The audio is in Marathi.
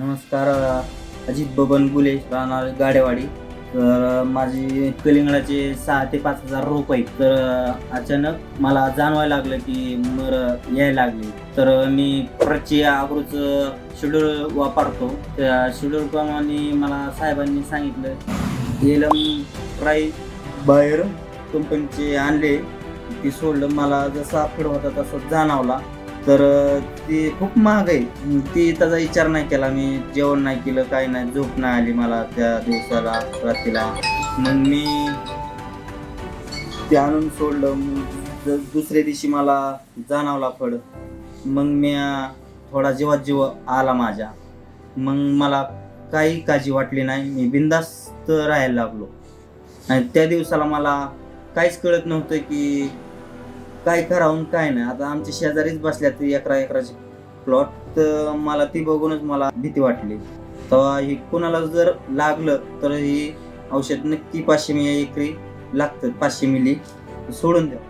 नमस्कार अजित बबन गुले राहणार गाडेवाडी. तर माझी कलिंगडाचे सहा ते पाच हजार रोप आहेत. तर अचानक मला जाणवायला लागलं की मर यायला लागली. तर मी प्रची अग्रोचं शेड्यूल वापरतो. त्या शेड्यूल प्रमाणे मला साहेबांनी सांगितलं एलम प्राईस बाहेर कंपनीचे आणले. ती सोडलं. मला जसा फीड होता तसा जाणवला. तर ती ते खूप महाग आहे. ती त्याचा विचार नाही केला मी. जेवण नाही केलं काही नाही. झोप नाही आली मला त्या दिवसाला रात्रीला. मग मी ते आणून सोडलं. मग दुसऱ्या दिवशी मला जाणवला फळ. मग मी थोडा जेव्हा जीव आला माझ्या. मग मला काही काळजी वाटली नाही. मी बिंदास्त राहायला लागलो. आणि त्या दिवसाला मला काहीच कळत नव्हतं की काय करावं काय नाही. आता आमच्या शेजारीच बसल्या ते अकरा एकराचे प्लॉट तर मला ती बघूनच मला भीती वाटली. तेव्हा हे कोणाला जर लागलं तर ही औषध नक्की पाचशे मिली एकरी लागतं पाचशे मिली. सोडून द्या.